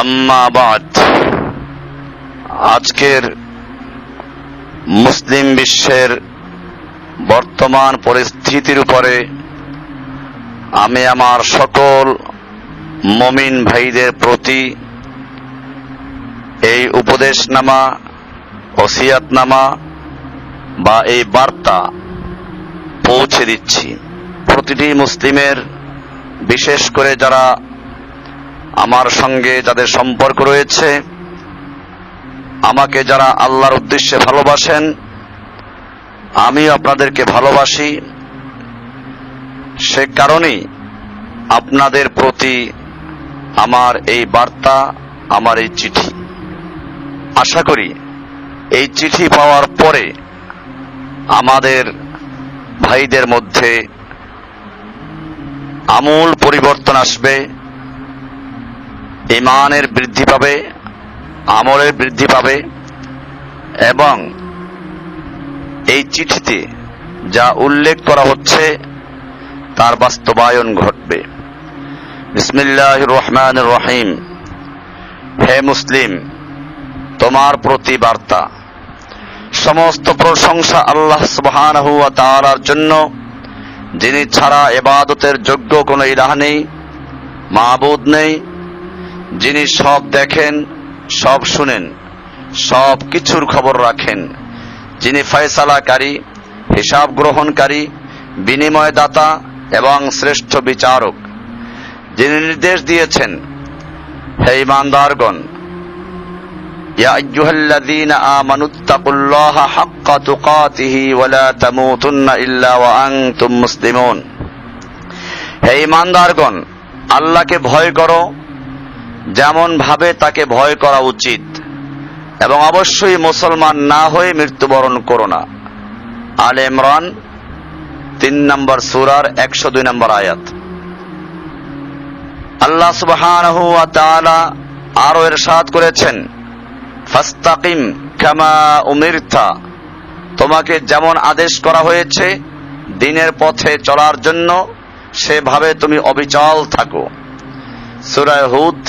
আম্মা বাদ। আজকের মুসলিম বিশ্বের বর্তমান পরিস্থিতির উপরে আমি আমার সকল মমিন ভাইদের প্রতি এই উপদেশনামা, ওসিয়াতনামা বা এই বার্তা পৌঁছে দিচ্ছি। প্রতিটি মুসলিমের, বিশেষ করে যারা আমার সঙ্গে যাদের সম্পর্ক রয়েছে, আমাকে যারা আল্লাহর উদ্দেশ্যে ভালোবাসেন আমি আপনাদেরকে ভালোবাসি। সে কারণেই আপনাদের প্রতি আমার এই বার্তা, আমার এই চিঠি। আশা করি এই চিঠি পাওয়ার পরে আমাদের ভাইদের মধ্যে আমূল পরিবর্তন আসবে। ইমানের বৃদ্ধি পাবে, আমলের বৃদ্ধি পাবে, এবং এই চিঠিতে যা উল্লেখ করা হচ্ছে তার বাস্তবায়ন ঘটবে। বিসমিল্লাহ রহমান রহিম। হে মুসলিম, তোমার প্রতি বার্তা। সমস্ত প্রশংসা আল্লাহ সুবহানাহু ওয়া তাআলার জন্য, যিনি ছাড়া এবাদতের যোগ্য কোনো ইলাহ নেই মাহবুদ নেই যিনি সব দেখেন সব শুনেন সব কিছুর খবর রাখেন যিনি ফয়সালাকারী হিসাব গ্রহণকারী বিনিময়দাতা এবং শ্রেষ্ঠ বিচারক যিনি নির্দেশ দিয়েছেন হে ইমানদারগণ يا أيها الذين آمنوا اتقوا الله حق تقاته ولا تموتن إلا وأنتم مسلمون হে ইমানদারগণ আল্লাহকে ভয় করো যেমন ভাবে তাকে ভয় করা উচিত। এবং অবশ্যই মুসলমান না হয়ে মৃত্যুবরণ করো না। আল ইমরান, তিন নম্বর সুরার একশো দুই নম্বর আয়াত। আল্লাহ তাআলা আরও এরশাদ করেছেন, ফাস্তাকিম কামা উমিরতা। তোমাকে যেমন আদেশ করা হয়েছে দিনের পথে চলার জন্য, সেভাবে তুমি অবিচল থাকো। সুরায় হুদ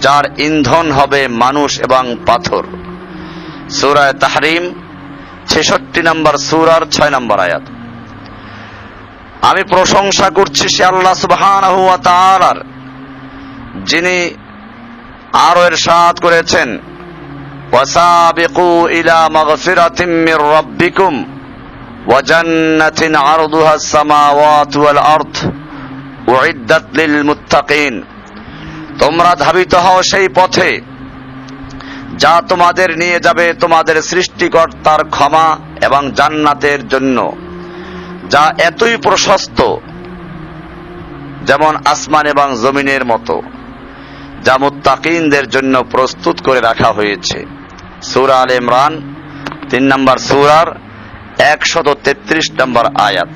যার ইন্ধন হবে মানুষ এবং পাথর সুরায় তাহরিম ছেষট্টি নম্বর সুরার ছয় নম্বর আয়াত আমি প্রশংসা করছি সে আল্লাহ সুবহানাহু ওয়া তাআলার যিনি আরো এরশাদ করেছেন وسابقوا إلى مغفرة من ربكم وجنة عرضها السماوات والأرض أعدت للمتقين তোমরা ধাবিত হও সেই পথে, যা তোমাদের নিয়ে যাবে তোমাদের সৃষ্টিকর্তার ক্ষমা এবং জান্নাতের জন্য, যা এতই প্রশস্ত যেমন আসমান এবং জমিনের মতো, যা মুত্তাকিনদের জন্য প্রস্তুত করে রাখা হয়েছে। সুরা আল ইমরান, তিন নম্বর সুরার একশত তেত্রিশ নম্বর আয়াত।